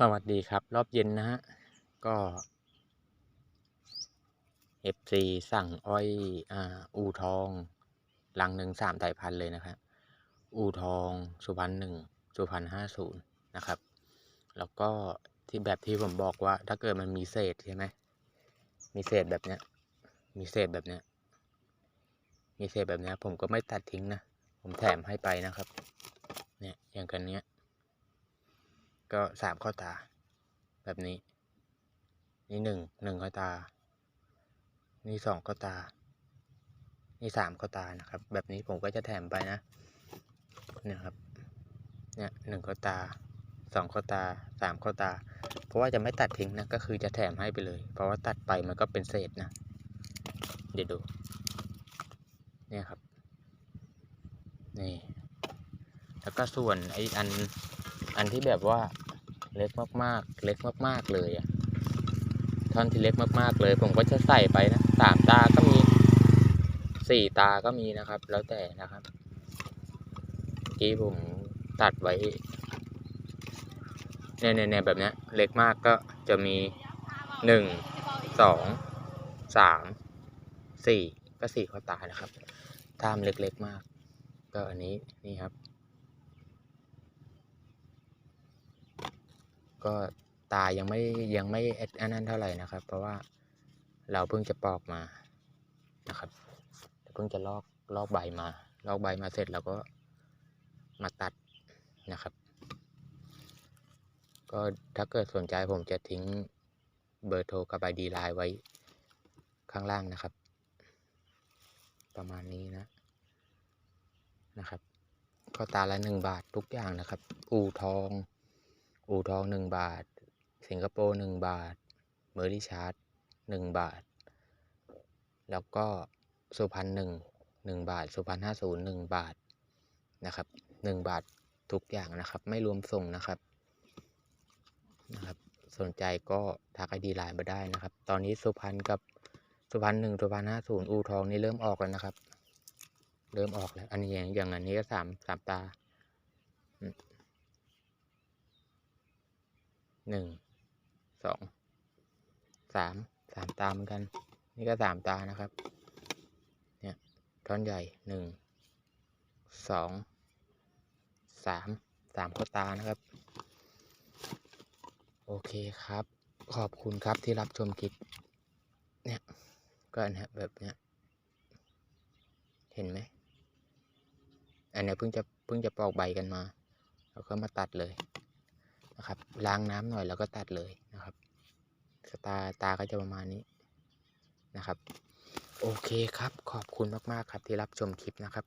สวัสดีครับ รอบเย็นนะฮะ ก็ FC สั่งอ้อยอ่าอูทองลังหนึ่งสามสายพันธุ์เลยนะครับอูทองสุพรรณหนึ่งสุพรรณห้าศูนย์นะครับ แล้วก็ที่แบบที่ผมบอกว่า ถ้าเกิดมันมีเศษใช่ไหมมีเศษแบบเนี้ย มีเศษแบบเนี้ย มีเศษแบบเนี้ย ผมก็ไม่ตัดทิ้งนะ ผมแถมให้ไปนะครับ เนี่ยอย่างกันเนี้ย ก็สามข้อตา แบบนี้ นี่หนึ่งหนึ่งข้อตา นี่สองข้อตา นี่สามข้อตานะครับ แบบนี้ผมก็จะแถมไปนะเนี่ยครับเนี่ยหนึ่งข้อตาสองข้อตาสามข้อตา เพราะว่าจะไม่ตัดทิ้งนะก็คือจะแถมให้ไปเลย เพราะว่าตัดไปมันก็เป็นเศษนะ เดี๋ยวดู เนี่ยครับ นี่ แล้วก็ส่วนไอ้อันอันที่แบบว่า เล็กมากๆ เล็กมากๆเลยอะท่อนที่เล็กมากๆเลย ผมก็จะใส่ไปนะสามตาก็มีสี่ตาก็มีนะครับ แล้วแต่นะครับกี้ผมตัดไว้เนี่ยเนี่ยแบบเนี้ยเล็กมากก็จะมีหนึ่งสองสามสี่ก็สี่ข้อตานะครับถ้ามเล็กๆมาก ก็อันนี้นี่ครับ ก็ตายังไม่ยังไม่อันนั้นเท่าไหร่นะครับ เพราะว่าเราเพิ่งจะปอกมานะครับเพิ่งจะลอกลอกใบมา ลอกใบมาเสร็จเราก็มาตัดนะครับ ก็ถ้าเกิดสนใจผมจะทิ้งเบอร์โทรกับไอดีไลน์ไว้ข้างล่างนะครับ ประมาณนี้นะนะครับก็ตาละหนึ่งบาททุกอย่างนะครับ อู่ทอง อูทองหนึ่งบาท สิงคโปร์หนึ่งบาท เมอร์ดิชาร์ดหนึ่งบาท แล้วก็สุพรรณหนึ่งหนึ่งบาท สุพรรณห้าศูนย์หนึ่งบาทนะครับหนึ่งบาททุกอย่างนะครับ ไม่รวมส่งนะครับนะครับ สนใจก็ทักไอดีไลน์มาได้นะครับ ตอนนี้สุพรรณกับสุพรรณหนึ่งสุพรรณห้าศูนย์อูทองนี่เริ่มออกแล้วนะครับ เริ่มออกแล้ว อันนี้อย่างอย่างอันนี้ก็สามสามตา หนึ่งสองสามสามตาเหมือนกัน นี่ก็สามตานะครับ เนี่ยท่อนใหญ่หนึ่งสองสามสามข้อตานะครับ โอเคครับ ขอบคุณครับที่รับชมคลิปเนี่ยก็อันเนี้แบบเนี้ยเห็นไหมอันนี้เพิ่งจะเพิ่งจะปอกใบกันมา แล้วก็มาตัดเลย ล้างน้ำหน่อยแล้วก็ตัดเลยนะครับตาตาก็จะประมาณนี้นะครับ โอเคครับขอบคุณมาก ๆ ครับที่รับชมคลิปนะครับ